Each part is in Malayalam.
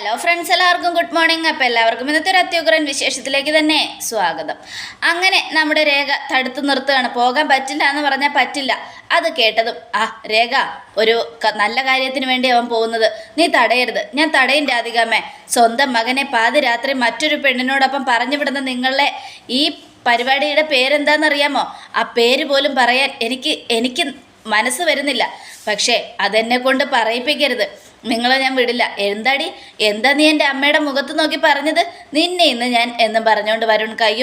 ഹലോ ഫ്രണ്ട്സ് എല്ലാവർക്കും ഗുഡ് മോർണിംഗ് അപ്പോൾ എല്ലാവർക്കും ഇന്നത്തെ ഒരു അത്യുഗ്രൻ വിശേഷത്തിലേക്ക് തന്നെ സ്വാഗതം. അങ്ങനെ നമ്മുടെ രേഖ തടുത്തു നിർത്തുകയാണ്. പോകാൻ പറ്റില്ല എന്ന് പറഞ്ഞാൽ പറ്റില്ല. അത് കേട്ടതും ആ രേഖ ഒരു നല്ല കാര്യത്തിന് വേണ്ടി അവൻ പോകുന്നത്. നീ തടയരുത്. ഞാൻ തടയും രാധികാമ്മേ. സ്വന്തം മകനെ പാതിരാത്രി മറ്റൊരു പെണ്ണിനോടൊപ്പം പറഞ്ഞു വിടുന്ന നിങ്ങളെ ഈ പരിപാടിയുടെ പേരെന്താണെന്നറിയാമോ? ആ പേര് പോലും പറയാൻ എനിക്ക് എനിക്ക് മനസ്സ് വരുന്നില്ല. പക്ഷേ അതെന്നെ കൊണ്ട് പറയിപ്പിക്കരുത്. നിങ്ങളെ ഞാൻ വിടില്ല. എന്താടി? എന്താ നീ എന്റെ അമ്മയുടെ മുഖത്ത് നോക്കി പറഞ്ഞത്? നിന്നെ ഇന്ന് ഞാൻ എന്നും പറഞ്ഞുകൊണ്ട് വരുൺ കൈ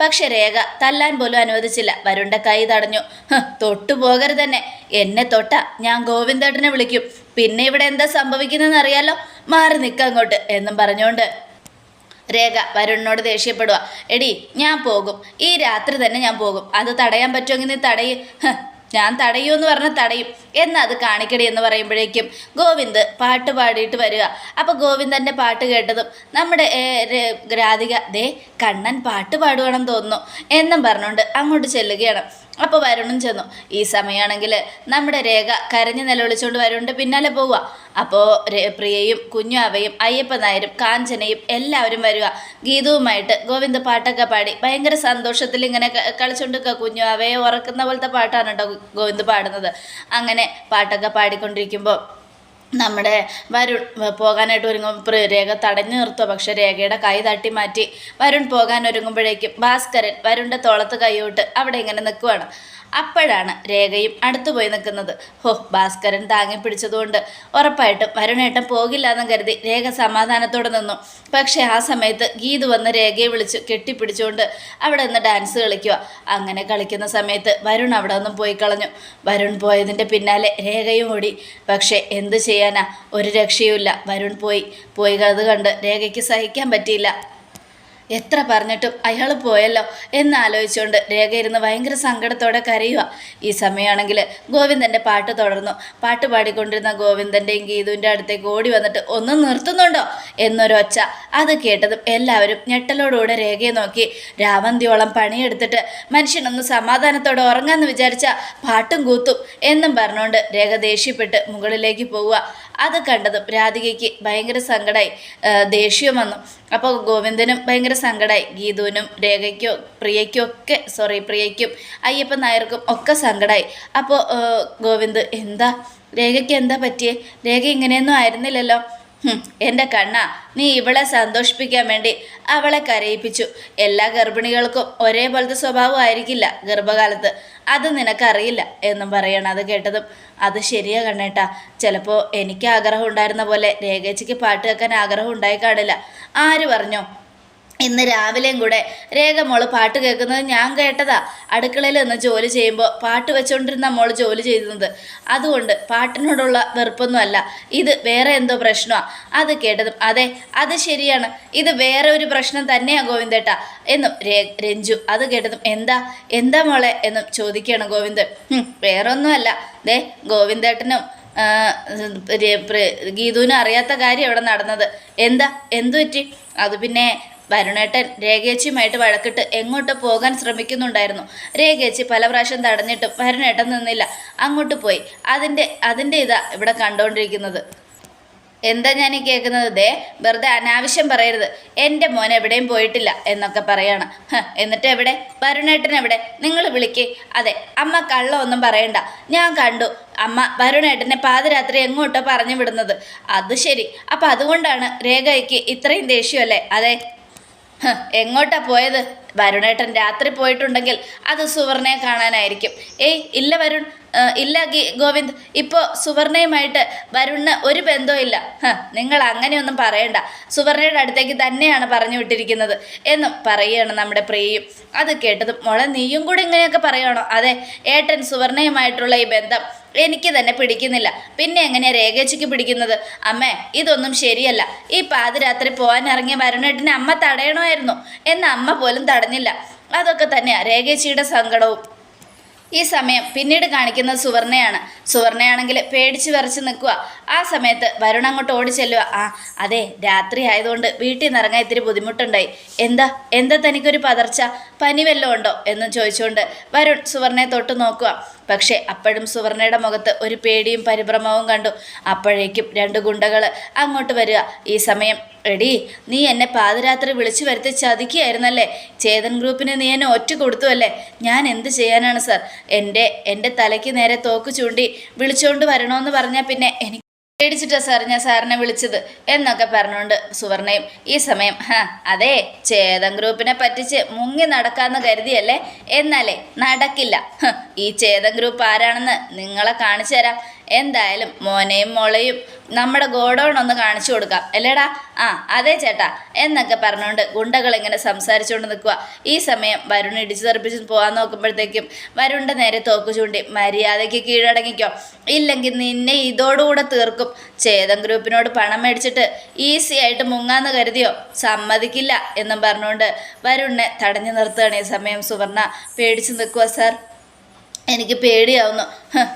പക്ഷെ രേഖ തല്ലാൻ പോലും അനുവദിച്ചില്ല. വരുണിന്റെ കൈ തടഞ്ഞു. തൊട്ടു പോകരുതെന്നെ എന്നെ. തൊട്ട ഞാൻ ഗോവിന്ദേട്ടനെ വിളിക്കും. പിന്നെ ഇവിടെ എന്താ സംഭവിക്കുന്നതെന്ന് അറിയാലോ? മാറി നിൽക്കുക അങ്ങോട്ട് എന്നും പറഞ്ഞുകൊണ്ട് രേഖ വരുണിനോട് ദേഷ്യപ്പെടുക എടി ഞാൻ പോകും. ഈ രാത്രി തന്നെ ഞാൻ പോകും. അത് തടയാൻ പറ്റുമെങ്കിൽ നീ തടയും. ഞാൻ തടയൂ എന്ന് പറഞ്ഞാൽ തടയും. എന്നാൽ അത് കാണിക്കടി എന്ന് പറയുമ്പോഴേക്കും ഗോവിന്ദ് പാട്ട് പാടിയിട്ട് വരിക. അപ്പോൾ ഗോവിന്ദന്റെ പാട്ട് കേട്ടതും നമ്മുടെ രാധിക ദേ കണ്ണൻ പാട്ട് പാടുകയാണെന്ന് തോന്നുന്നു എന്നും പറഞ്ഞുകൊണ്ട് അങ്ങോട്ട് ചെല്ലുകയാണ്. അപ്പോൾ വരുണും ചെന്നു. ഈ സമയമാണെങ്കിൽ നമ്മുടെ രേഖ കരഞ്ഞ് നിലവിളിച്ചുകൊണ്ട് വരുന്നുണ്ട് പിന്നാലെ പോവുക. അപ്പോൾ പ്രിയയും കുഞ്ഞു അവയും നായരും കാഞ്ചനയും എല്ലാവരും വരിക. ഗീതവുമായിട്ട് ഗോവിന്ദ് പാട്ടൊക്കെ പാടി ഭയങ്കര സന്തോഷത്തിൽ ഇങ്ങനെ കളിച്ചുകൊണ്ടിരിക്കുക കുഞ്ഞു അവയെ ഉറക്കുന്ന പോലത്തെ പാട്ടാണ് കേട്ടോ ഗോവിന്ദ് പാടുന്നത്. അങ്ങനെ പാട്ടൊക്കെ പാടിക്കൊണ്ടിരിക്കുമ്പോൾ നമ്മുടെ വരുൺ പോകാനായിട്ട് ഒരുങ്ങുമ്പോൾ രേഖ തടഞ്ഞു നിർത്തുക പക്ഷേ രേഖയുടെ കൈ തട്ടി മാറ്റി വരുൺ പോകാൻ ഒരുങ്ങുമ്പോഴേക്കും ഭാസ്കരൻ വരുണിന്റെ തോളത്ത് കൈയോട്ട് അവിടെ ഇങ്ങനെ നിൽക്കുവാണ്. അപ്പോഴാണ് രേഖയും അടുത്തു പോയി നിൽക്കുന്നത്. ഹോ ഭാസ്കരൻ താങ്ങി പിടിച്ചതുകൊണ്ട് ഉറപ്പായിട്ടും വരുണേട്ടൻ പോകില്ല എന്നും കരുതി രേഖ സമാധാനത്തോടെ നിന്നു. പക്ഷേ ആ സമയത്ത് ഗീതു വന്ന് രേഖയെ വിളിച്ച് കെട്ടിപ്പിടിച്ചുകൊണ്ട് അവിടെ നിന്ന് ഡാൻസ് കളിക്കുക. അങ്ങനെ കളിക്കുന്ന സമയത്ത് വരുൺ അവിടെ നിന്നും പോയി കളഞ്ഞു. വരുൺ പോയതിന്റെ പിന്നാലെ രേഖയും ഓടി. പക്ഷേ എന്തു ചെയ്യാനാ? ഒരു രക്ഷയുമില്ല. വരുൺ പോയി. പോയി അത് കണ്ട് രേഖയ്ക്ക് സഹിക്കാൻ പറ്റിയില്ല. എത്ര പറഞ്ഞിട്ടും അയാൾ പോയല്ലോ എന്നാലോചിച്ചുകൊണ്ട് രേഖ ഇരുന്ന് ഭയങ്കര സങ്കടത്തോടെ കരയുക ഈ സമയമാണെങ്കിൽ ഗോവിന്ദന്റെ പാട്ട് തുടർന്നു. പാട്ട് പാടിക്കൊണ്ടിരുന്ന ഗോവിന്ദന്റെയും ഗീതുവിന്റെ അടുത്തേക്ക് ഓടി വന്നിട്ട് ഒന്ന് നിർത്തുന്നുണ്ടോ? എന്നൊരൊച്ച. അത് കേട്ടതും എല്ലാവരും ഞെട്ടലോടുകൂടെ രേഖയെ നോക്കി. രാവന്തിയോളം പണിയെടുത്തിട്ട് മനുഷ്യനൊന്ന് സമാധാനത്തോടെ ഉറങ്ങാമെന്ന് വിചാരിച്ച പാട്ടും കൂത്തും എന്നും പറഞ്ഞുകൊണ്ട് രേഖ ദേഷ്യപ്പെട്ട് മുകളിലേക്ക് പോവുക അത് കണ്ടതും രാധികയ്ക്ക് ഭയങ്കര സങ്കടമായി ദേഷ്യം വന്നു. അപ്പോൾ ഗോവിന്ദനും ഭയങ്കര സങ്കടമായി ഗീതുവിനും രേഖയ്ക്കോ പ്രിയയ്ക്കും ഒക്കെ സോറി പ്രിയയ്ക്കും അയ്യപ്പൻ നായർക്കും ഒക്കെ സങ്കടമായി അപ്പോൾ ഗോവിന്ദ് എന്താ? രേഖയ്ക്ക് എന്താ പറ്റിയേ? രേഖ ഇങ്ങനെയൊന്നും ആയിരുന്നില്ലല്ലോ. എന്റെ കണ്ണ നീ ഇവളെ സന്തോഷിപ്പിക്കാൻ വേണ്ടി അവളെ കരയിപ്പിച്ചു. എല്ലാ ഗർഭിണികൾക്കും ഒരേപോലത്തെ സ്വഭാവമായിരിക്കില്ല ഗർഭകാലത്ത്. അത് നിനക്കറിയില്ല എന്നും പറയണം അത് കേട്ടതും. അത് ശരിയാ കണ്ണേട്ടാ. ചിലപ്പോൾ എനിക്ക് ആഗ്രഹം ഉണ്ടായിരുന്ന പോലെ രേഖേച്ചിക്ക് പാട്ട് കേൾക്കാൻ ആഗ്രഹം ഉണ്ടായി കാണില്ല ആര് പറഞ്ഞോ? ഇന്ന് രാവിലെയും കൂടെ രേഖ മോൾ പാട്ട് കേൾക്കുന്നത് ഞാൻ കേട്ടതാ. അടുക്കളയിൽ നിന്ന് ജോലി ചെയ്യുമ്പോൾ പാട്ട് വെച്ചുകൊണ്ടിരുന്ന മോൾ ജോലി ചെയ്യുന്നത് അതുകൊണ്ട് പാട്ടിനോടുള്ള വെറുപ്പൊന്നുമല്ല. ഇത് വേറെ എന്തോ പ്രശ്നമാണ് അത് കേട്ടതും അതെ അത് ശരിയാണ്. ഇത് വേറെ ഒരു പ്രശ്നം തന്നെയാണ് ഗോവിന്ദേട്ട എന്നും രഞ്ജു അത് കേട്ടതും എന്താ എന്താ മോളെ? എന്നും ചോദിക്കുകയാണ് ഗോവിന്ദ്. "ഹും, വേറെ ഒന്നുമല്ല ദേ ഗോവിന്ദേട്ടനും ഗീതുവിനും അറിയാത്ത കാര്യം ഇവിടെ നടന്നത്. എന്താ എന്തു പറ്റി? അത് പിന്നെ വരുണേട്ടൻ രേഖേച്ചിയുമായിട്ട് വഴക്കിട്ട് എങ്ങോട്ട് പോകാൻ ശ്രമിക്കുന്നുണ്ടായിരുന്നു. രേഖേച്ചി പല പ്രാവശ്യം തടഞ്ഞിട്ടും വരുണേട്ടൻ നിന്നില്ല. അങ്ങോട്ട് പോയി. അതിന്റെ അതിന്റെ ഇതാ ഇവിടെ കണ്ടുകൊണ്ടിരിക്കുന്നത് എന്താ ഞാൻ ഈ കേൾക്കുന്നത്? ദേ വെറുതെ അനാവശ്യം പറയരുത്. എന്റെ മോൻ എവിടെയും പോയിട്ടില്ല എന്നൊക്കെ പറയാണ്. എന്നിട്ട് എവിടെ? വരുണേട്ടൻ എവിടെ? നിങ്ങൾ വിളിക്കേ. അതെ അമ്മ കള്ളമൊന്നും പറയണ്ട. ഞാൻ കണ്ടു. അമ്മ വരുണേട്ടനെ പാതിരാത്രി എങ്ങോട്ടോ പറഞ്ഞു വിടുന്നത്. അത് ശരി. അപ്പം അതുകൊണ്ടാണ് രേഖയ്ക്ക് ഇത്രയും ദേഷ്യമല്ലേ അതെ. എങ്ങോട്ടാ പോയത്? വരുണേട്ടൻ രാത്രി പോയിട്ടുണ്ടെങ്കിൽ അത് സുവർണയെ കാണാനായിരിക്കും. ഏയ് ഇല്ല വരുൺ. ഇല്ല ഗി ഗോവിന്ദ്. ഇപ്പോൾ സുവർണയുമായിട്ട് വരുണിന് ഒരു ബന്ധവും ഇല്ല. ഹ, നിങ്ങൾ അങ്ങനെയൊന്നും പറയണ്ട. സുവർണയുടെ അടുത്തേക്ക് തന്നെയാണ് പറഞ്ഞു വിട്ടിരിക്കുന്നത് എന്നും പറയുകയാണ് നമ്മുടെ പ്രിയയും. അത് കേട്ടതും മോളെ നീയും കൂടി ഇങ്ങനെയൊക്കെ പറയണോ അതെ ഏട്ടൻ സുവർണയുമായിട്ടുള്ള ഈ ബന്ധം എനിക്ക് തന്നെ പിടിക്കുന്നില്ല. പിന്നെ എങ്ങനെയാ രേഖേച്ചിക്ക് പിടിക്കുന്നത്? അമ്മേ ഇതൊന്നും ശരിയല്ല. ഈ പാതിരാത്രി പോകാൻ ഇറങ്ങിയ വരുണേട്ടിനെ അമ്മ തടയണമായിരുന്നു. എന്ന അമ്മ പോലും തടഞ്ഞില്ല. അതൊക്കെ തന്നെയാ രേഖേച്ചിയുടെ സങ്കടവും. ഈ സമയം പിന്നീട് കാണിക്കുന്നത് സുവർണയാണ്. സുവർണയാണെങ്കിൽ പേടിച്ച് വിറച്ച് നിൽക്കുക ആ സമയത്ത് വരുണ അങ്ങോട്ട് ഓടി ചെല്ലുക ആ അതെ രാത്രി ആയതുകൊണ്ട് വീട്ടിൽ നിന്ന് ഇറങ്ങാൻ ഇത്തിരി ബുദ്ധിമുട്ടുണ്ടായി. എന്താ എന്താ തനിക്കൊരു പതർച്ച? പനി വല്ലതും ഉണ്ടോ? എന്നും ചോദിച്ചുകൊണ്ട് വരുൺ സുവർണയെ തൊട്ട് നോക്കുക പക്ഷേ അപ്പോഴും സുവർണയുടെ മുഖത്ത് ഒരു പേടിയും പരിഭ്രമവും കണ്ടു. അപ്പോഴേക്കും രണ്ട് ഗുണ്ടകൾ അങ്ങോട്ട് വരിക. ഈ സമയം എടി നീ എന്നെ പാതിരാത്രി വിളിച്ചു വരുത്തി ചതിക്കുകയായിരുന്നല്ലേ? ചേതൻ ഗ്രൂപ്പിന് നീ എന്നെ ഒറ്റ കൊടുത്തു അല്ലേ? ഞാൻ എന്ത് ചെയ്യാനാണ് സർ? എന്റെ എന്റെ തലയ്ക്ക് നേരെ തോക്ക് ചൂണ്ടി വിളിച്ചുകൊണ്ട് വരണമെന്ന് പറഞ്ഞാൽ പിന്നെ എനിക്ക് പേടിച്ചിട്ടാ സാർ ഞാൻ സാറിനെ വിളിച്ചത് എന്നൊക്കെ പറഞ്ഞുകൊണ്ട് സുവർണയും ഈ സമയം ഹാ അതെ ചേതൻ ഗ്രൂപ്പിനെ പറ്റിച്ച് മുങ്ങി നടക്കാന്ന് കരുതിയല്ലേ? എന്നാലേ നടക്കില്ല. ഈ ചേതൻ ഗ്രൂപ്പ് ആരാണെന്ന് നിങ്ങളെ കാണിച്ചു തരാം എന്തായാലും മോനെയും മോളെയും നമ്മുടെ ഗോഡൗൺ ഒന്ന് കാണിച്ചു കൊടുക്കാം. അല്ലേടാ? ആ അതെ ചേട്ടാ. എന്നൊക്കെ പറഞ്ഞുകൊണ്ട് ഗുണ്ടകൾ ഇങ്ങനെ സംസാരിച്ചുകൊണ്ട് നിൽക്കുക ഈ സമയം വരുൺ ഇടിച്ചു തെറിപ്പിച്ച് പോകാൻ നോക്കുമ്പോഴത്തേക്കും വരുണിന്റെ നേരെ തോക്ക് ചൂണ്ടി മര്യാദയ്ക്ക് കീഴടങ്ങിക്കോ. ഇല്ലെങ്കിൽ നിന്നെ ഇതോടുകൂടെ തീർക്കും. ചേതൻ ഗ്രൂപ്പിനോട് പണം മേടിച്ചിട്ട് ഈസി ആയിട്ട് മുങ്ങാന്ന് കരുതിയോ? സമ്മതിക്കില്ല എന്നും പറഞ്ഞുകൊണ്ട് വരുണിനെ തടഞ്ഞു നിർത്തുകയാണ് ഈ സമയം സുവർണ. പേടിച്ചു നിൽക്കുക സാർ. എനിക്ക് പേടിയാവുന്നു.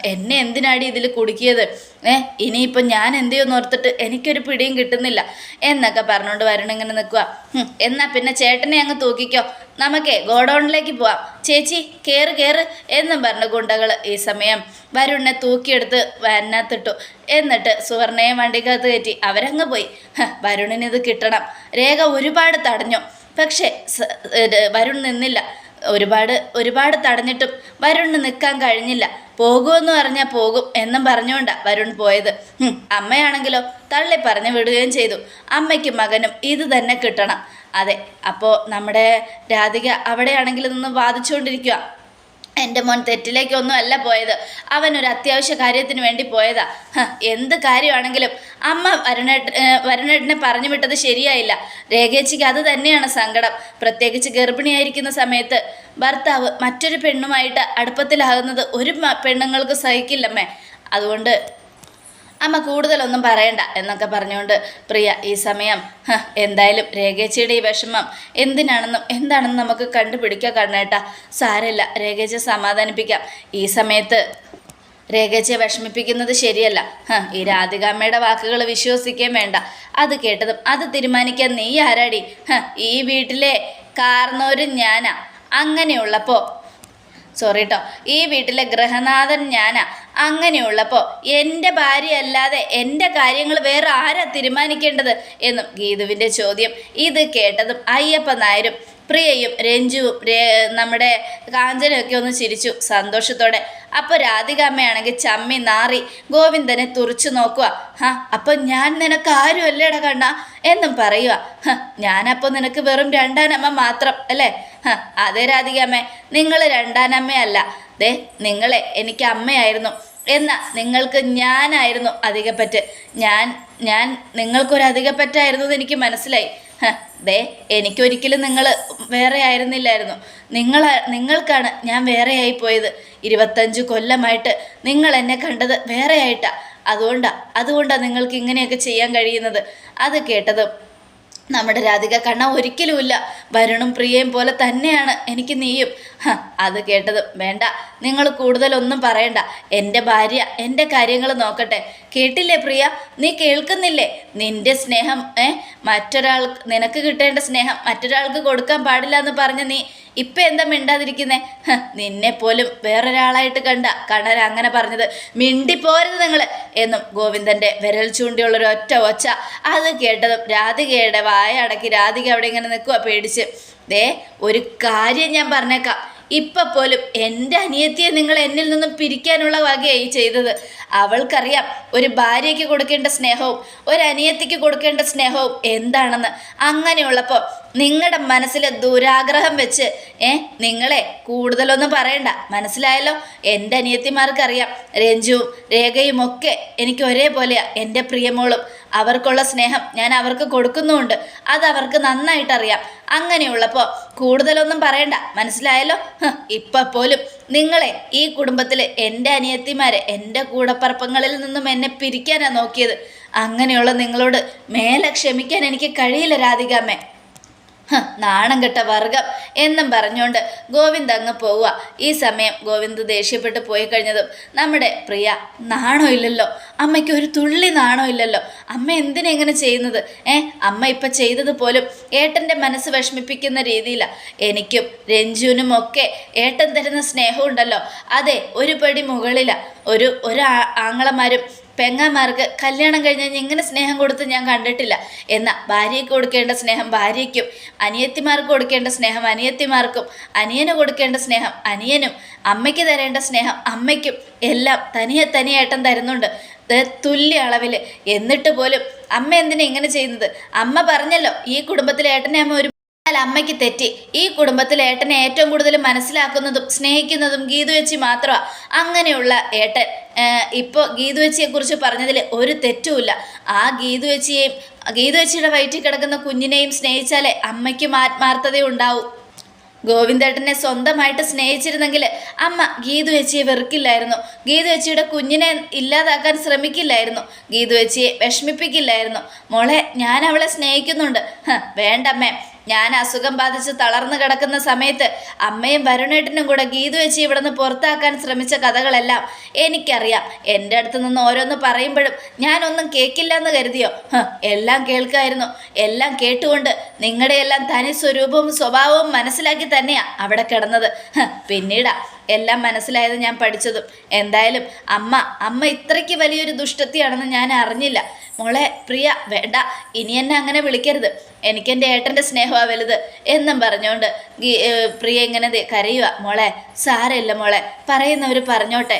എന്നെ എന്തിനാടി ഇതിൽ കുടുക്കിയത്? ഏ ഇനിയിപ്പം ഞാൻ എന്തെയോന്ന് ഓർത്തിട്ട് എനിക്കൊരു പിടിയും കിട്ടുന്നില്ല. എന്നൊക്കെ പറഞ്ഞുകൊണ്ട് വരുൺ ഇങ്ങനെ നിൽക്കുക എന്നാൽ പിന്നെ ചേട്ടനെ അങ്ങ് തൂക്കിക്കോ. നമുക്കേ ഗോഡൗണിലേക്ക് പോവാം. ചേച്ചി കയറ് കയറ് എന്നും പറഞ്ഞ ഗുണ്ടകൾ ഈ സമയം വരുണിനെ തൂക്കിയെടുത്ത് വന്നത്തിട്ടു എന്നിട്ട് സുവർണയെ വണ്ടിക്കകത്ത് കയറ്റി അവരങ്ങ് പോയി. വരുണിനിത് കിട്ടണം. രേഖ ഒരുപാട് തടഞ്ഞു. പക്ഷേ വരുൺ നിന്നില്ല. ഒരുപാട് ഒരുപാട് തടഞ്ഞിട്ടും വരുണിന് നിൽക്കാൻ കഴിഞ്ഞില്ല. പോകുമെന്ന് പറഞ്ഞാൽ പോകും എന്നും പറഞ്ഞുകൊണ്ടാണ് വരുൺ പോയത്. അമ്മയാണെങ്കിലോ തള്ളി പറഞ്ഞു വിടുകയും ചെയ്തു. അമ്മയ്ക്കും മകനും ഇത് തന്നെ കിട്ടണം. അതെ അപ്പോൾ നമ്മുടെ രാധിക അവിടെയാണെങ്കിലും നിന്ന് വാദിച്ചുകൊണ്ടിരിക്കുക എന്റെ മോൻ തെറ്റിലേക്കൊന്നും അല്ല പോയത്. അവൻ ഒരു അത്യാവശ്യ കാര്യത്തിന് വേണ്ടി പോയതാ. എന്ത് കാര്യമാണെങ്കിലും അമ്മ വരുണേട്ട വരുണേട്ടനെ പറഞ്ഞു വിട്ടത് ശരിയായില്ല. രേഖേച്ചിക്ക് അത് തന്നെയാണ് സങ്കടം. പ്രത്യേകിച്ച് ഗർഭിണിയായിരിക്കുന്ന സമയത്ത് ഭർത്താവ് മറ്റൊരു പെണ്ണുമായിട്ട് അടുപ്പത്തിലാകുന്നത് ഒരു പെണ്ണുങ്ങൾക്ക് സഹിക്കില്ലമ്മേ. അതുകൊണ്ട് അമ്മ കൂടുതലൊന്നും പറയണ്ട എന്നൊക്കെ പറഞ്ഞുകൊണ്ട് പ്രിയ ഈ സമയം എന്തായാലും രേഖേച്ചിയുടെ ഈ വിഷമം എന്തിനാണെന്നും എന്താണെന്നും നമുക്ക് കണ്ടുപിടിക്കാം കണ്ണേട്ടാ സാരമില്ല രേഖേച്ച സമാധാനിപ്പിക്കാം. ഈ സമയത്ത് രേഖേച്ചയെ വിഷമിപ്പിക്കുന്നത് ശരിയല്ല. ഈ രാധികാമ്മയുടെ വാക്കുകൾ വിശ്വസിക്കുകയും വേണ്ട. അത് കേട്ടതും അത് തീരുമാനിക്കാൻ നീ ആരാടി? ഈ വീട്ടിലെ കാർന്നോരും ഞാനാ. അങ്ങനെയുള്ളപ്പോൾ സോറി കേട്ടോ ഈ വീട്ടിലെ ഗ്രഹനാഥൻ ഞാനാ. അങ്ങനെയുള്ളപ്പോൾ എന്റെ ഭാര്യ അല്ലാതെ എന്റെ കാര്യങ്ങൾ വേറെ ആരാ തീരുമാനിക്കേണ്ടത്? എന്നും ഗീതുവിന്റെ ചോദ്യം ഇത് കേട്ടതും അയ്യപ്പ നായരും പ്രിയയും രഞ്ജുവും നമ്മുടെ കാഞ്ചനയൊക്കെ ഒന്ന് ചിരിച്ചു സന്തോഷത്തോടെ. അപ്പോൾ രാധികാമ്മയാണെങ്കിൽ ചമ്മി നാറി ഗോവിന്ദനെ തുറച്ചു നോക്കുക ഹാ അപ്പം ഞാൻ നിനക്ക് ആരും അല്ലേടാ കണ്ണ? എന്നും പറയുക ഞാനപ്പോൾ നിനക്ക് വെറും രണ്ടാനമ്മ മാത്രം അല്ലേ? അതെ രാധികാമ്മേ നിങ്ങൾ രണ്ടാനമ്മയല്ല. ദേ നിങ്ങളെ എനിക്ക് അമ്മയായിരുന്നു. എന്ന നിങ്ങൾക്ക് ഞാനായിരുന്നു അധികപ്പറ്റ്. ഞാൻ ഞാൻ നിങ്ങൾക്കൊരു അധികപ്പറ്റായിരുന്നു എന്ന് എനിക്ക് മനസ്സിലായി. ദേ എനിക്കൊരിക്കലും നിങ്ങൾ വേറെ ആയിരുന്നില്ലായിരുന്നു. നിങ്ങൾ നിങ്ങൾക്കാണ് ഞാൻ വേറെയായി പോയത്. ഇരുപത്തഞ്ച് കൊല്ലമായിട്ട് നിങ്ങൾ എന്നെ കണ്ടത് വേറെയായിട്ടാ. അതുകൊണ്ടാ അതുകൊണ്ടാ നിങ്ങൾക്ക് ഇങ്ങനെയൊക്കെ ചെയ്യാൻ കഴിയുന്നത്. അത് കേട്ടത് നമ്മുടെ രാധിക കണ്ണ ഒരിക്കലുമില്ല വരുണും പ്രിയയും പോലെ തന്നെയാണ് എനിക്ക് നീയും. അത് കേട്ടതും വേണ്ട. നിങ്ങൾ കൂടുതലൊന്നും പറയണ്ട. എന്റെ ഭാര്യ എന്റെ കാര്യങ്ങൾ നോക്കട്ടെ. കേട്ടില്ലേ പ്രിയ? നീ കേൾക്കുന്നില്ലേ? നിന്റെ സ്നേഹം ഏ? മറ്റൊരാൾ നിനക്ക് കിട്ടേണ്ട സ്നേഹം മറ്റൊരാൾക്ക് കൊടുക്കാൻ പാടില്ല എന്ന് പറഞ്ഞ് നീ ഇപ്പം എന്താ മിണ്ടാതിരിക്കുന്നേ? നിന്നെ പോലും വേറൊരാളായിട്ട് കണ്ട കണ്ണൻ അങ്ങനെ പറഞ്ഞത് മിണ്ടിപ്പോരുത് നിങ്ങൾ എന്നും ഗോവിന്ദന്റെ വിരൽ ചൂണ്ടിയുള്ളൊരു ഒറ്റ ഒച്ച. അത് കേട്ടതും രാധികയുടെ വായ അടക്കി രാധിക അവിടെ ഇങ്ങനെ നിൽക്കുക പേടിച്ച്. ദേ ഒരു കാര്യം ഞാൻ പറഞ്ഞേക്കാം. ഇപ്പം പോലും എന്റെ അനിയത്തിയെ നിങ്ങൾ എന്നിൽ നിന്നും പിരിക്കാനുള്ള വകയായി ചെയ്തത്. അവൾക്കറിയാം ഒരു ഭാര്യയ്ക്ക് കൊടുക്കേണ്ട സ്നേഹവും ഒരു അനിയത്തിക്ക് കൊടുക്കേണ്ട സ്നേഹവും എന്താണെന്ന്. അങ്ങനെയുള്ളപ്പോൾ നിങ്ങളുടെ മനസ്സിലെ ദുരാഗ്രഹം വെച്ച് ഏ നിങ്ങളെ കൂടുതലൊന്നും പറയണ്ട. മനസ്സിലായല്ലോ? എന്റെ അനിയത്തിമാർക്കറിയാം. രഞ്ജുവും രേഖയും ഒക്കെ എനിക്ക് ഒരേപോലെയാ. എന്റെ പ്രിയമോളും അവർക്കുള്ള സ്നേഹം ഞാൻ അവർക്ക് കൊടുക്കുന്നുമുണ്ട്. അത് അവർക്ക് നന്നായിട്ടറിയാം. അങ്ങനെയുള്ളപ്പോൾ കൂടുതലൊന്നും പറയണ്ട. മനസ്സിലായല്ലോ? ഇപ്പോൾ ഇപ്പം പോലും നിങ്ങളെ ഈ കുടുംബത്തിൽ എന്റെ അനിയത്തിമാരെ എന്റെ കൂടപ്പറപ്പങ്ങളിൽ നിന്നും എന്നെ പിരിക്കാനാണ് നോക്കിയത്. അങ്ങനെയുള്ള നിങ്ങളോട് മേലെ ക്ഷമിക്കാൻ എനിക്ക് കഴിയില്ല രാധികാമ്മേ. നാണം കെട്ട വർഗം എന്നും പറഞ്ഞുകൊണ്ട് ഗോവിന്ദ് അങ്ങ് പോവുക. ഈ സമയം ഗോവിന്ദ് ദേഷ്യപ്പെട്ട് പോയി കഴിഞ്ഞതും നമ്മുടെ പ്രിയ നാണോ ഇല്ലല്ലോ? അമ്മയ്ക്ക് ഒരു തുള്ളി നാണോ ഇല്ലല്ലോ? അമ്മ എന്തിനാ ഇങ്ങനെ ചെയ്യുന്നത്? ഏ അമ്മ ഇപ്പം ചെയ്തത് പോലും ഏട്ടന്റെ മനസ്സ് വിഷമിപ്പിക്കുന്ന രീതിയിലാണ് എനിക്കും രഞ്ജുവിനും ഒക്കെ ഏട്ടൻ തരുന്ന സ്നേഹമുണ്ടല്ലോ അതെ ഒരു പടി മുകളിലാണ് ഒരു ഒരു ആങ്ങളമാരും പെങ്ങാമാർക്ക് കല്യാണം കഴിഞ്ഞാൽ ഇങ്ങനെ സ്നേഹം കൊടുത്ത് ഞാൻ കണ്ടിട്ടില്ല. എന്നാൽ ഭാര്യയ്ക്ക് കൊടുക്കേണ്ട സ്നേഹം ഭാര്യയ്ക്കും അനിയത്തിമാർക്ക് കൊടുക്കേണ്ട സ്നേഹം അനിയത്തിമാർക്കും അനിയന് കൊടുക്കേണ്ട സ്നേഹം അനിയനും അമ്മയ്ക്ക് തരേണ്ട സ്നേഹം അമ്മയ്ക്കും എല്ലാം തനിയെ തനിയേട്ടൻ തരുന്നുണ്ട്. തുല്യ അളവിൽ എന്നിട്ട് പോലും അമ്മ എന്തിനാ ഇങ്ങനെ ചെയ്യുന്നത്? അമ്മ പറഞ്ഞല്ലോ ഈ കുടുംബത്തിലെ ഏട്ടനെ അമ്മ ഒരു എന്നാൽ അമ്മയ്ക്ക് തെറ്റി. ഈ കുടുംബത്തിൽ ഏട്ടനെ ഏറ്റവും കൂടുതൽ മനസ്സിലാക്കുന്നതും സ്നേഹിക്കുന്നതും ഗീതു വെച്ചി മാത്രമാണ് അങ്ങനെയുള്ള ഏട്ടൻ. ഇപ്പോൾ ഗീതു വെച്ചിയെക്കുറിച്ച് പറഞ്ഞതിൽ ഒരു തെറ്റുമില്ല. ആ ഗീതു വെച്ചിയെയും ഗീതു വെച്ചിയുടെ വയറ്റിൽ കിടക്കുന്ന കുഞ്ഞിനെയും സ്നേഹിച്ചാലേ അമ്മയ്ക്കും ആത്മാർത്ഥത ഉണ്ടാവും. ഗോവിന്ദേട്ടനെ സ്വന്തമായിട്ട് സ്നേഹിച്ചിരുന്നെങ്കിൽ അമ്മ ഗീതു വെച്ചിയെ വെറുക്കില്ലായിരുന്നു. ഗീതു വെച്ചിയുടെ കുഞ്ഞിനെ ഇല്ലാതാക്കാൻ ശ്രമിക്കില്ലായിരുന്നു. ഗീതു വെച്ചിയെ വിഷമിപ്പിക്കില്ലായിരുന്നു. മോളെ ഞാൻ അവളെ സ്നേഹിക്കുന്നുണ്ട്. വേണ്ടമ്മേ. ഞാൻ അസുഖം ബാധിച്ച് തളർന്നു കിടക്കുന്ന സമയത്ത് അമ്മയും വരുണേട്ടനും കൂടെ ഗീതു വെച്ച് ഇവിടെ നിന്ന് പുറത്താക്കാൻ ശ്രമിച്ച കഥകളെല്ലാം എനിക്കറിയാം. എന്റെ അടുത്ത് നിന്ന് ഓരോന്ന് പറയുമ്പോഴും ഞാനൊന്നും കേൾക്കില്ല എന്ന് കരുതിയോ എല്ലാം കേൾക്കായിരുന്നു. എല്ലാം കേട്ടുകൊണ്ട് നിങ്ങളുടെ എല്ലാം തനി സ്വരൂപവും സ്വഭാവവും മനസ്സിലാക്കി തന്നെയാ അവിടെ കിടന്നത്. പിന്നീടാ എല്ലാം മനസ്സിലായത് ഞാൻ പഠിച്ചതും. എന്തായാലും അമ്മ അമ്മ ഇത്രയ്ക്ക് വലിയൊരു ദുഷ്ടത്തിയാണെന്ന് ഞാൻ അറിഞ്ഞില്ല. മോളെ പ്രിയ വേണ്ട ഇനി എന്നെ അങ്ങനെ വിളിക്കരുത്. എനിക്ക് എന്റെ ഏട്ടന്റെ സ്നേഹമാണ് വലുത് എന്നും പറഞ്ഞുകൊണ്ട് പ്രിയ ഇങ്ങനെ കരയുക മോളെ സാരമില്ല മോളെ പറയുന്നവർ പറഞ്ഞോട്ടെ.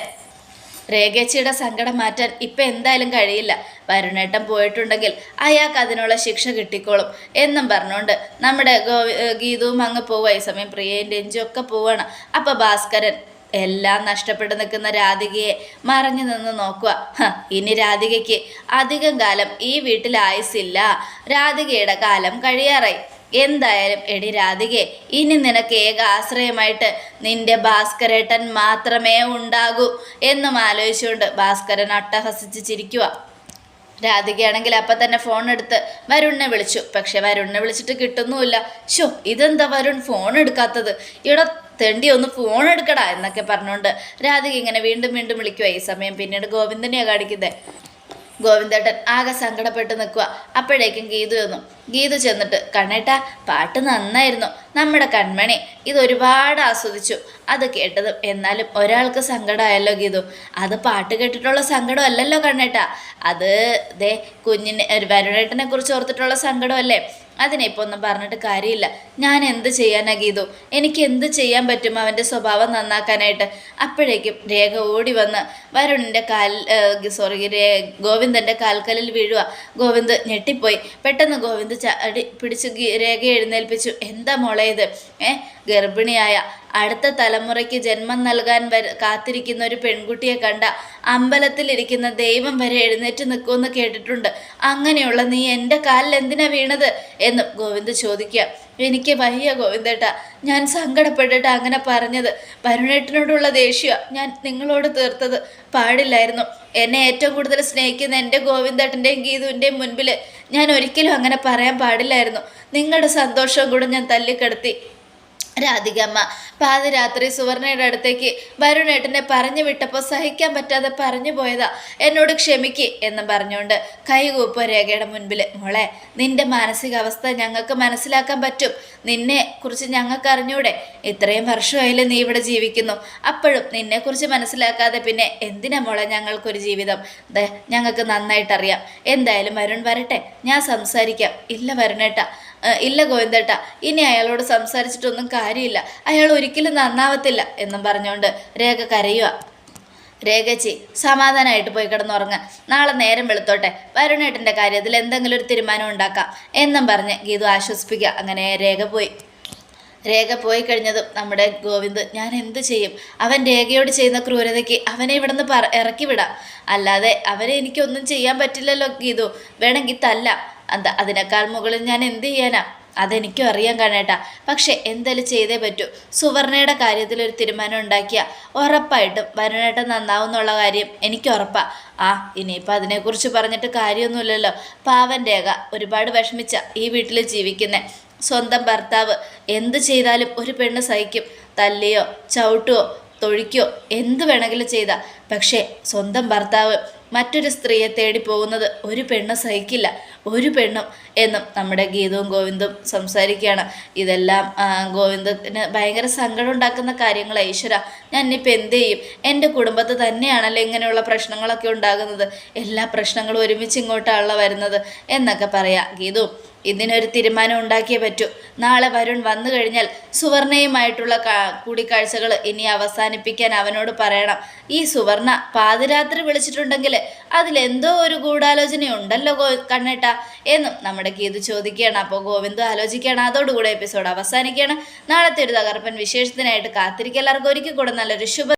രേഖേച്ചിയുടെ സങ്കടം മാറ്റാൻ ഇപ്പം എന്തായാലും കഴിയില്ല. വരുണേട്ടൻ പോയിട്ടുണ്ടെങ്കിൽ അയാൾക്ക് അതിനുള്ള ശിക്ഷ കിട്ടിക്കോളും എന്നും പറഞ്ഞുകൊണ്ട് നമ്മുടെ ഗീതവും അങ്ങ് പോവുക ഈ സമയം പ്രിയേന്റെ ഒക്കെ പോവാണ്. അപ്പൊ ഭാസ്കരൻ എല്ലാം നഷ്ടപ്പെട്ടു നിൽക്കുന്ന രാധികയെ മറഞ്ഞു നിന്ന് നോക്കുക. ഇനി രാധികയ്ക്ക് അധികം കാലം ഈ വീട്ടിൽ ആയുസില്ല രാധികയുടെ കാലം കഴിയാറായി. എന്തായാലും എടി രാധികെ ഇനി നിനക്ക് ഏക ആശ്രയമായിട്ട് നിന്റെ ഭാസ്കരേട്ടൻ മാത്രമേ ഉണ്ടാകൂ എന്നും ആലോചിച്ചുകൊണ്ട് ഭാസ്കരൻ അട്ടഹസിച്ച് ചിരിക്കുക രാധികയാണെങ്കിൽ അപ്പം തന്നെ ഫോൺ എടുത്ത് വരുണിനെ വിളിച്ചു. പക്ഷെ വരുണിനെ വിളിച്ചിട്ട് കിട്ടുന്നുമില്ല. ഷോ ഇതെന്താ വരുൺ ഫോൺ എടുക്കാത്തത്? ഇവിടെ തെണ്ടി ഒന്ന് ഫോൺ എടുക്കടാ എന്നൊക്കെ പറഞ്ഞുകൊണ്ട് രാധിക ഇങ്ങനെ വീണ്ടും വീണ്ടും വിളിക്കുക ഈ സമയം പിന്നീട് ഗോവിന്ദനെയാണ് കാണിക്കുന്നത് ഗോവിന്ദേട്ടൻ ആകെ സങ്കടപ്പെട്ട് നിൽക്കുക. അപ്പോഴേക്കും ഗീതു വന്നു ഗീതു ചെന്നിട്ട് കണ്ണേട്ടാ പാട്ട് നന്നായിരുന്നു. നമ്മുടെ കൺമണി ഇതൊരുപാട് ആസ്വദിച്ചു. അത് കേട്ടതും എന്നാലും ഒരാൾക്ക് സങ്കടമായല്ലോ ഗീതു. അത് പാട്ട് കേട്ടിട്ടുള്ള സങ്കടം അല്ലല്ലോ കണ്ണേട്ടാ. അത് ദേ കുഞ്ഞിനെ വരുണേട്ടനെ കുറിച്ച് ഓർത്തിട്ടുള്ള സങ്കടമല്ലേ? അതിനെ ഇപ്പോൾ ഒന്നും പറഞ്ഞിട്ട് കാര്യമില്ല. ഞാൻ എന്ത് ചെയ്യാനാ ഗീതു? എനിക്ക് എന്ത് ചെയ്യാൻ പറ്റും അവന്റെ സ്വഭാവം നന്നാക്കാനായിട്ട്? അപ്പോഴേക്കും രേഖ ഓടി വന്ന് വരുണിന്റെ കാൽ സോറി ഗോവിന്ദന്റെ കാൽക്കലിൽ വീഴുക ഗോവിന്ദ് ഞെട്ടിപ്പോയി. പെട്ടെന്ന് ഗോവിന്ദ് ചാടി പിടിച്ച് രേഖ എഴുന്നേൽപ്പിച്ചു. എന്താ മോളെ ഇത് ഏഹ് ഗർഭിണിയായ അടുത്ത തലമുറയ്ക്ക് ജന്മം നൽകാൻ വര കാത്തിരിക്കുന്ന ഒരു പെൺകുട്ടിയെ കണ്ട അമ്പലത്തിലിരിക്കുന്ന ദൈവം വരെ എഴുന്നേറ്റ് നിൽക്കുമെന്ന് കേട്ടിട്ടുണ്ട്. അങ്ങനെയുള്ള നീ എന്റെ കാലിൽ എന്തിനാ വീണത്? എന്നും ഗോവിന്ദ് ചോദിക്കുക. എനിക്ക് വയ്യ ഗോവിന്ദേട്ട. ഞാൻ സങ്കടപ്പെട്ടിട്ട് അങ്ങനെ പറഞ്ഞത്. വരുണേട്ടനോടുള്ള ദേഷ്യ ഞാൻ നിങ്ങളോട് തീർത്തത് പാടില്ലായിരുന്നു. എന്നെ ഏറ്റവും കൂടുതൽ സ്നേഹിക്കുന്ന എന്റെ ഗോവിന്ദേട്ടന്റെയും ഗീതുവിന്റെയും മുൻപിൽ ഞാൻ ഒരിക്കലും അങ്ങനെ പറയാൻ പാടില്ലായിരുന്നു. നിങ്ങളുടെ സന്തോഷവും കൂടെ ഞാൻ തല്ലിക്കെടുത്തി. രാധികമ്മ. പാതിരാത്രി സുവർണയുടെ അടുത്തേക്ക് വരുണേട്ടനെ പറഞ്ഞു വിട്ടപ്പോൾ സഹിക്കാൻ പറ്റാതെ പറഞ്ഞു പോയതാ. എന്നോട് ക്ഷമിക്ക് എന്ന് പറഞ്ഞുകൊണ്ട് കൈകൂപ്പ രേഖയുടെ മുൻപിൽ മോളെ നിന്റെ മാനസികാവസ്ഥ ഞങ്ങൾക്ക് മനസ്സിലാക്കാൻ പറ്റും. നിന്നെ കുറിച്ച് ഞങ്ങൾക്ക് അറിഞ്ഞൂടെ? ഇത്രയും വർഷമായാലും നീ ഇവിടെ ജീവിക്കുന്നു. അപ്പോഴും നിന്നെ കുറിച്ച് മനസ്സിലാക്കാതെ പിന്നെ എന്തിനാ മോളെ ഞങ്ങൾക്കൊരു ജീവിതം? ഞങ്ങൾക്ക് നന്നായിട്ടറിയാം. എന്തായാലും വരുൺ വരട്ടെ. ഞാൻ സംസാരിക്കാം. ഇല്ല വരുണേട്ട. ഇല്ല ഗോവിന്ദേട്ട ഇനി അയാളോട് സംസാരിച്ചിട്ടൊന്നും കാര്യമില്ല. അയാൾ ഒരിക്കലും നന്നാവത്തില്ല എന്നും പറഞ്ഞുകൊണ്ട് രേഖ കരയുക രേഖച്ചി സമാധാനമായിട്ട് പോയി കിടന്നുറങ്ങ്. നാളെ നേരം വെളുത്തോട്ടെ വരുണേട്ടന്റെ കാര്യത്തിൽ എന്തെങ്കിലും ഒരു തീരുമാനം ഉണ്ടാക്കാം എന്നും പറഞ്ഞ് ഗീതു ആശ്വസിപ്പിക്കുക. അങ്ങനെ രേഖ പോയി. രേഖ പോയി കഴിഞ്ഞതും നമ്മുടെ ഗോവിന്ദ് ഞാൻ എന്ത് ചെയ്യും? അവൻ രേഖയോട് ചെയ്യുന്ന ക്രൂരതയ്ക്ക് അവനെ ഇവിടുന്ന് പറ ഇറക്കി വിടാം അല്ലാതെ അവനെ എനിക്കൊന്നും ചെയ്യാൻ പറ്റില്ലല്ലോ ഗീതു. വേണമെങ്കിൽ തല്ലാം. എന്താ അതിനേക്കാൾ മുകളിൽ ഞാൻ എന്ത് ചെയ്യാനാ? അതെനിക്കും അറിയാൻ കാണേട്ടാ. പക്ഷെ എന്തായാലും ചെയ്തേ പറ്റൂ. സുവർണയുടെ കാര്യത്തിൽ ഒരു തീരുമാനം ഉണ്ടാക്കിയ ഉറപ്പായിട്ടും നന്നാവും എന്നുള്ള കാര്യം എനിക്ക് ഉറപ്പാ. ആ ഇനിയിപ്പോൾ അതിനെക്കുറിച്ച് പറഞ്ഞിട്ട് കാര്യമൊന്നുമില്ലല്ലോ. പാവൻ രേഖ ഒരുപാട് വിഷമിച്ച ഈ വീട്ടിൽ ജീവിക്കുന്നത് സ്വന്തം ഭർത്താവ് എന്ത് ചെയ്താലും ഒരു പെണ്ണ് സഹിക്കും. തല്ലിയോ ചവിട്ടുവോ തൊഴിക്കോ എന്ത് വേണമെങ്കിലും ചെയ്താൽ പക്ഷേ സ്വന്തം ഭർത്താവ് മറ്റൊരു സ്ത്രീയെ തേടി പോകുന്നത് ഒരു പെണ്ണ് സഹിക്കില്ല. ഒരു പെണ്ണും എന്നും നമ്മുടെ ഗീതവും ഗോവിന്ദും സംസാരിക്കുകയാണ്. ഇതെല്ലാം ഗോവിന്ദത്തിന് ഭയങ്കര സങ്കടം ഉണ്ടാക്കുന്ന കാര്യങ്ങൾ ഈശ്വര. ഞാൻ ഇനിയിപ്പോൾ എന്ത് ചെയ്യും? എന്റെ കുടുംബത്ത് തന്നെയാണല്ലോ ഇങ്ങനെയുള്ള പ്രശ്നങ്ങളൊക്കെ ഉണ്ടാകുന്നത്. എല്ലാ പ്രശ്നങ്ങളും ഒരുമിച്ച് ഇങ്ങോട്ടാണല്ലോ വരുന്നത് എന്നൊക്കെ പറയാം. ഗീതു ഇതിനൊരു തീരുമാനം ഉണ്ടാക്കിയേ പറ്റൂ. നാളെ വരുൺ വന്നു കഴിഞ്ഞാൽ സുവർണയുമായിട്ടുള്ള കൂടിക്കാഴ്ചകൾ ഇനി അവസാനിപ്പിക്കാൻ അവനോട് പറയണം. ഈ സുവർണ പാതിരാത്രി വിളിച്ചിട്ടുണ്ടെങ്കിൽ അതിലെന്തോ ഒരു ഗൂഢാലോചന ഉണ്ടല്ലോ ഗോ കണ്ണേട്ട. എന്നും നമ്മുടെ ഗീതു ചോദിക്കുകയാണ്. അപ്പോൾ ഗോവിന്ദ് ആലോചിക്കുകയാണ്. അതോടുകൂടെ എപ്പിസോഡ് അവസാനിക്കുകയാണ്. നാളത്തെ ഒരു തകർപ്പൻ വിശേഷത്തിനായിട്ട് കാത്തിരിക്കുക. എല്ലാവർക്കും ഒരിക്കൽ കൂടെ നല്ലൊരു ശുഭ